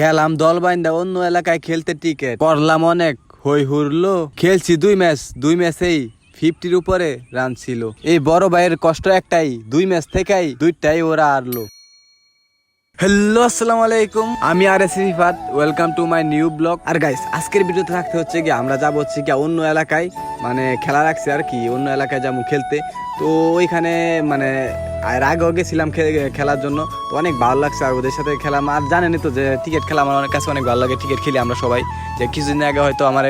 গেলাম দল বাইন্দা অন্য এলাকায় খেলতে টিকেট করলাম অনেক হই হুরলো। খেলছি দুই ম্যাচ, দুই ম্যাচেই ফিফটির উপরে রান ছিল। এই বড় ভাইয়ের কষ্ট একটাই, দুই ম্যাচ থেকেই দুইটাই ওরা হারলো। হ্যালো, আসসালামু আলাইকুম। আমি R S Rifat welcome to my new blog R guys আজকের ভিডিওতে থাকতে হচ্ছে কি আমরা যাব হচ্ছে কি অন্য এলাকায় মানে খেলা রাখছি আর কি, অন্য এলাকায় যাব খেলতে। তো ওইখানে মানে আর আগেও গেছিলাম খেলার জন্য, তো অনেক ভালো লাগছে আর ওদের সাথে খেলা আর জানেনই তো যে টিকিট খেলা আমার অনেক কাছে অনেক ভালো লাগে, টিকিট খেলি আমরা সবাই। যে কিছুদিন আগে হয়তো আমার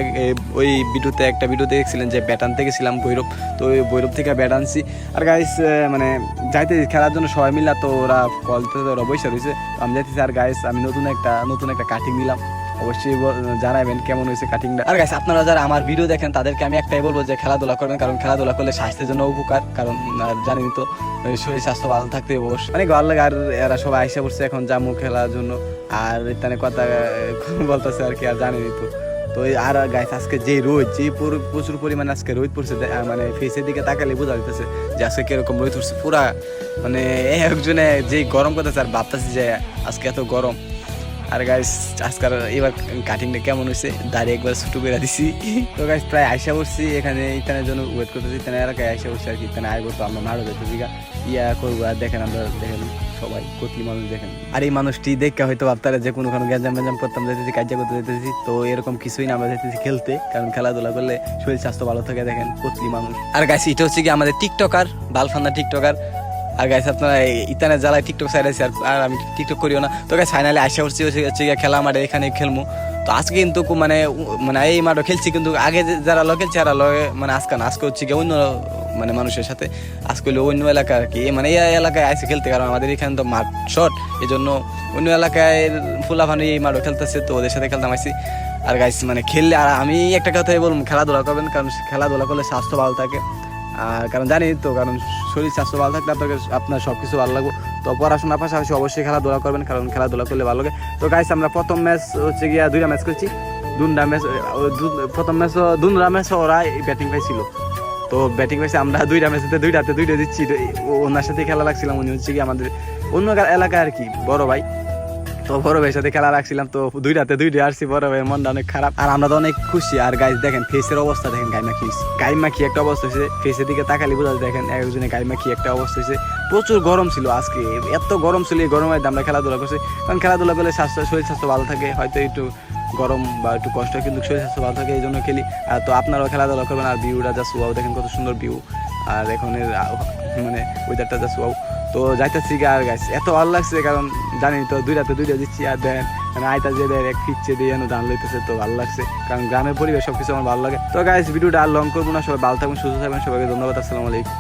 ওই ভিডিওতে, একটা ভিডিওতে দেখছিলেন যে ব্যাটান থেকে ছিলাম ভৈরব, তো ওই ভৈরব থেকে ব্যাট আনছি। আর গাইস মানে যাইতে, খেলার জন্য সবাই মিলা, তো ওরা কলতে ওরা বৈশা রয়েছে। আমি যাইতেছি, আর গাইস আমি নতুন একটা নতুন একটা কাটিং নিলাম। অবশ্যই জানাবেন কেমন হয়েছে কাটিংটা আর গাইস আপনারা যারা আমার ভিডিও দেখেন, তাদেরকে আমি একটাই বলব যে খেলাধুলা করবেন, কারণ খেলাধুলা করলে স্বাস্থ্যের জন্য উপকার, কারণ আর জানেনই তো শরীর স্বাস্থ্য ভালো থাকতে অবশ্যই। অনেক ভালো লাগে, আর এরা সবাই আইসা পড়ছে এখন জামু খেলার জন্য। আর ইত্যাদি কথা বলতেছে আর কি, আর জানেনই তো। তো আর গাইস আজকে যে রোদ, যে প্রচুর পরিমাণে আজকে রোদ পড়ছে মানে ফেসের দিকে তাকালে বোঝা যাইতেছে যে আজকে কীরকম রোদ পড়ছে পুরা মানে একজনে যে গরম করতেছে, আর ভাবতেছে যে আজকে এত গরম। আর গাইস আজকাল এবার কাটিংটা কেমন হয়েছে? দাঁড়িয়ে একবার ছুটু করে দিছি। তো গাইস প্রায় আইসা পড়ছি, এখানে ইতানের জন্য ওয়েট করতেছি। ইতানের এলাকায় আইসা পড়ছি আর কি। ইতানে আইবো তো আমরা মারো যেতেছি গা ইয়া করব আর দেখেন আমরা দেখেন সবাই, কতলি মানুষ দেখেন। আর এই মানুষটি দেখে হয়তো ভাবতারা যে কোনো কোনো গ্যাঞ্জাম ম্যাজাম করতাম, যেতেছি কাজ করতে যেতেছি। তো এরকম কিছুই না, আমরা যেতেছি খেলতে। কারণ খেলাধুলা করলে শরীর স্বাস্থ্য ভালো থাকে, দেখেন, কতলি মানুষ। আর গাইস এটা হচ্ছে কি আমাদের টিকটকার বালফান্না টিকটকার আর গাইস আপনারা ইতানের জ্বালায় টিকটক সাইড আছে আর- আমি টিকটক করিও না। তো গাইস ফাইনালি আসা উঠছি হচ্ছে খেলা মাঠে এখানে খেলমু। তো আজকে কিন্তু মানে মানে এই মাঠে খেলছি কিন্তু আগে যারা লোক খেলছে আর লগে মানে আজকে না, আজকে হচ্ছে গিয়ে অন্য মানে মানুষের সাথে। আজকে হলো অন্য এলাকা আর কি মানে এই এলাকায় আইসে খেলতে, কারণ আমাদের এখানে তো মাঠ শর্ট এই জন্য অন্য এলাকায় ফুলাফানি এই মাঠও খেলতেছে, তো ওদের সাথে খেলতাম আইসি। আর গাইস মানে খেললে আর আমি একটা কথাই বলব, খেলাধুলা করবেন, কারণ খেলাধুলা করলে স্বাস্থ্য ভালো থাকে। আর কারণ জানি তো, কারণ শরীর, স্বাস্থ্য ভালো থাকলে আপনাকে, আপনার সব কিছু ভালো লাগবে। তো পড়াশোনার পাশাপাশি অবশ্যই খেলাধুলা করবেন, কারণ খেলাধুলা করলে ভালো লাগে। তো গাইস আমরা প্রথম ম্যাচ হচ্ছে গিয়া দুইটা ম্যাচ করছি। দুনটা ম্যাচ প্রথম ম্যাচ দুনরা ম্যাচ ওরা ব্যাটিং পাইছিল। তো ব্যাটিং পাইছে আমরা দুইটা ম্যাচেতে দুইটাতে দুইটা দিচ্ছি। ওনার সাথে খেলা লাগছিলাম উনি হচ্ছে কি আমাদের অন্য এলাকায় আর কি, বড় ভাই। তো বড় ভাইয়ের সাথে খেলা রাখছিলাম, তো দুইটাতে দুইটা আসছি, বড় ভাইয়ের মনটা অনেক খারাপ। আর আমরা তো অনেক খুশি, আর গাইজ দেখেন ফেসের অবস্থা দেখেন, গাইমা কি গাইমা কি একটা অবস্থা হয়েছে ফেসের দিকে তাকালি বোঝা দেখেন, একজনে গাইমা কি একটা অবস্থা হয়েছে প্রচুর গরম ছিল আজকে, এত গরম ছিল, এই গরমের আমরা খেলাধুলা করছি। কারণ খেলাধুলা করলে স্বাস্থ্য, শরীর স্বাস্থ্য ভালো থাকে, হয়তো একটু গরম বা একটু কষ্ট, কিন্তু শরীর স্বাস্থ্য ভালো থাকে, এই জন্য খেলি। তো আপনারাও খেলাধুলা করবেন, আর ভিউটা যা সুয়াও দেখেন কত সুন্দর ভিউ আর এখনের মানে ওয়েদারটা যা ওয়াও তো যাইতেছি আর গাছ এত ভালো লাগছে, কারণ জানি তো দুই রাতে দুইটা দিচ্ছি, আর দেন মানে আয়তা যে দেয়, এক ফিচ্ছে দিয়ে যেন ধান লইতেছে, তো ভালো লাগছে। কারণ গ্রামের পরিবেশ সবকিছু আমার ভালো লাগে। তো গাইস ভিডিওটা আর লং করব না, সবাই ভালো থাকবেন, সুস্থ থাকবেন, সবাইকে ধন্যবাদ, আসসালামু আলাইকুম।